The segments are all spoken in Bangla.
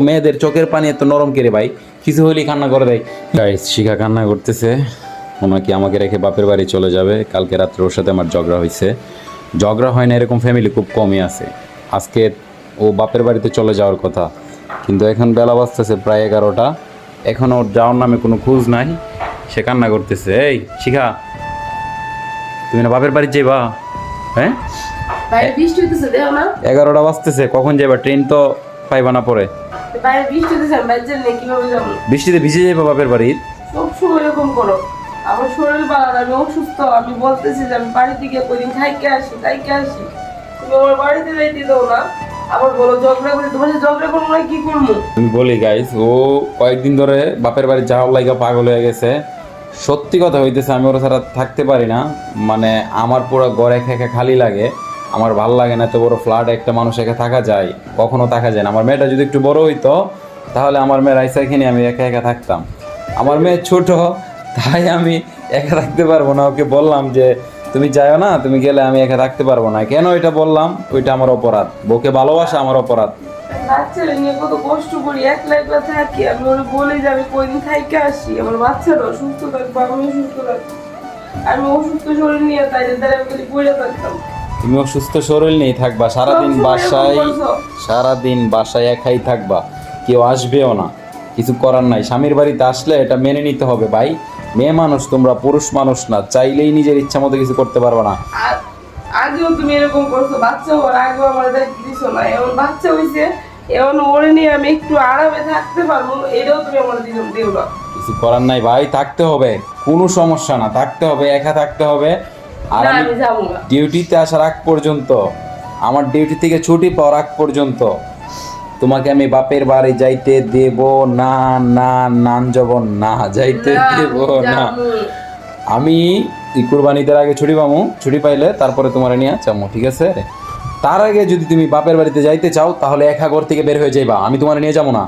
মেয়েদের চোখের পানি এত নরম কেড়ে ভাই? কিছু হলেই কান্না করে দেয়। গাইস শিখা কান্না করতেছে। ওনাকে আমাকে রেখে বাপের বাড়ি চলে যাবে। কালকে রাত্রে ওর সাথে আমার ঝগড়া হয়েছে ঝগড়া হয় না এরকম ফ্যামিলি খুব কমই আছে। আজকে ও বাপের বাড়িতে চলে যাওয়ার কথা। কিন্তু এখন বেলা বাজতেছে প্রায় এগারোটা। এখন ওর যাওয়ার নামে কোনো খোঁজ নাই। সে কান্না করতেছে এই শিখা তুমি না বাপের বাড়ি যাইবা? হ্যাঁ? বাইরে বৃষ্টি হইতেছে দেখো না। এগারোটা বাজতেছে কখন যাইবা? ট্রেন তো পাইবা না পরে। যাব বৃষ্টিতে ভিজে যাইবা বাপের বাড়ির সব সময় এরকম করো। আমার শরীর আমি অসুস্থ আমি বলতেছি যে আমি বাড়ি থেকে কদিন খাইকে আসি খাইকে আসি। তুমি আমার বাড়িতে যাইতে দাও না। আবার বলো ঝগড়া করি তোমার সাথে ঝগড়া করব না কি করব? আমি বলি গাইস ও কয়েকদিন ধরে বাপের বাড়ি যাওয়ার পাগল হয়ে গেছে। সত্যি কথা হইতেছে আমি ওর ছাড়া থাকতে পারি না। মানে আমার পুরো গড়ে একা খালি লাগে। আমার ভালো লাগে না এত বড় ফ্ল্যাট একটা মানুষ একা থাকা যায়, কখনো থাকা যায় না। আমার মেয়েটা যদি একটু বড় হইতো, তাহলে আমার মেয়ের আইসা কিনে আমি একা একা থাকতাম। আমার মেয়ে ছোট, তাই আমি একা থাকতে পারব না। ওকে বললাম যে, তুমি যাও না, তুমি গেলে আমি একা থাকতে পারব না। কেন এটা বললাম? ওইটা আমার অপরাধ। বউকে ভালোবাসা আমার অপরাধ। বাচ্চারা নিয়ে কত কষ্ট করি, একলা একলা থাকি। আমি ওরা বলি যে, আমি খাইকে আসি? আমার বাচ্চারাও সুস্থ সুস্থ শরীর নিয়ে তাই আমি থাকতাম। তুমি অসুস্থ শরীর নেই থাকবা সারাদিন বাসায় সারাদিন বাসায় একাই থাকবা। কেউ আসবেও না। কিছু করার নাই। স্বামীর বাড়িতে আসলে এটা মেনে নিতে হবে ভাই। মেয়ে মানুষ তোমরা পুরুষ মানুষ না। চাইলেই নিজের ইচ্ছা মতো কিছু করতে পারবে না। আগেও তুমি এরকম করছ। বাচ্চা হওয়ার আগেও আমার দায়িত্ব দিছো না। এমন বাচ্চা হয়েছে এমন ওরে নিয়ে আমি একটু আরামে থাকতে পারব। এটাও তুমি আমার দিও না। কিছু করার নাই ভাই। থাকতে হবে। কোনো সমস্যা না। থাকতে হবে একা থাকতে হবে। আর আমি ডিউটিতে আসার আগ পর্যন্ত আমার ডিউটি থেকে ছুটি পাওয়ার আগ পর্যন্ত তোমাকে আমি বাপের বাড়ি যাইতে দেব না না নান যাব না যাইতে দেব না। আমি এই কুরবানিদের আগে ছুটি পাবো ছুটি পাইলে তারপরে তোমার নিয়ে চামো ঠিক আছে? তার আগে যদি তুমি বাপের বাড়িতে যাইতে চাও তাহলে একা ঘর থেকে বের হয়ে যাইবা আমি তোমার নিয়ে যাব না।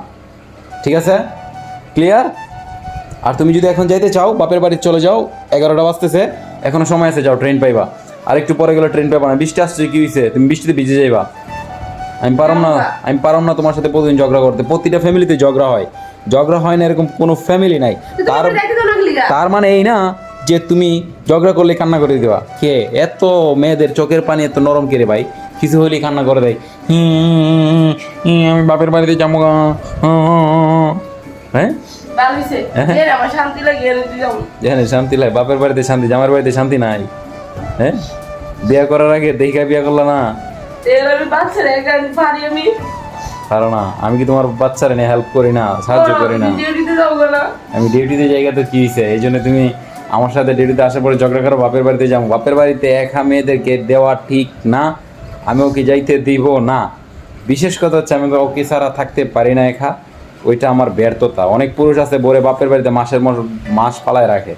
ঠিক আছে? ক্লিয়ার আর তুমি যদি এখন যাইতে চাও বাপের বাড়ি চলে যাও এগারোটা বাজতেছে। এখনও সময় আছে যাও ট্রেন পাইবা। আর একটু পরে গেলে ট্রেন পাইবা না। বৃষ্টি আসছে কি হয়েছে তুমি বৃষ্টিতে ভিজে যাইবা। আমি পারম না আমি পারম না তোমার সাথে প্রতিদিন ঝগড়া করতে। প্রতিটা ফ্যামিলিতে ঝগড়া হয়। ঝগড়া হয় না এরকম কোনো ফ্যামিলি নাই। তার। তার মানে এই না যে তুমি ঝগড়া করলে কান্না করে দিবা। কে? এত মেয়েদের চোখের পানি এত নরম কে রে ভাই? কিছু হলেই কান্না করে দেয়। আমি বাপের বাড়িতে যাব। হ্যাঁ? এর আমার শান্তি লাগে বাপের বাড়িতে শান্তি জামার বাড়িতে শান্তি নাই। হ্যাঁ? বিয়ে করার আগে দেখা বিয়ে করলা না? পারি না। আমি কি তোমার বাচ্চারা নিয়ে হেল্প করি না সাহায্য করি না? না। আমি ডিউটিতে জায়গা তো কি হয়েছে এই জন্য তুমি আমার সাথে ডিউটিতে আসার পরে ঝগড়া করো বাপের বাড়িতে যাব বাপের বাড়িতে একা মেয়েদেরকে দেওয়া ঠিক না। আমি ওকে যাইতে দিব না? বিশেষ কথা হচ্ছে আমি ওকে ছাড়া থাকতে পারি না একা। ওইটা আমার ব্যর্থতা। অনেক পুরুষ আছে বলে বাপের বাড়িতে মাসের মাস- মাস পালায় রাখে।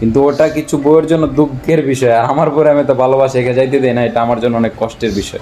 কিন্তু ওটা কিছু বইয়ের জন্য দুঃখের বিষয়, আর আমার পরে আমি তো ভালোবাসে, একে যাইতে দিই না, এটা আমার জন্য অনেক কষ্টের বিষয়।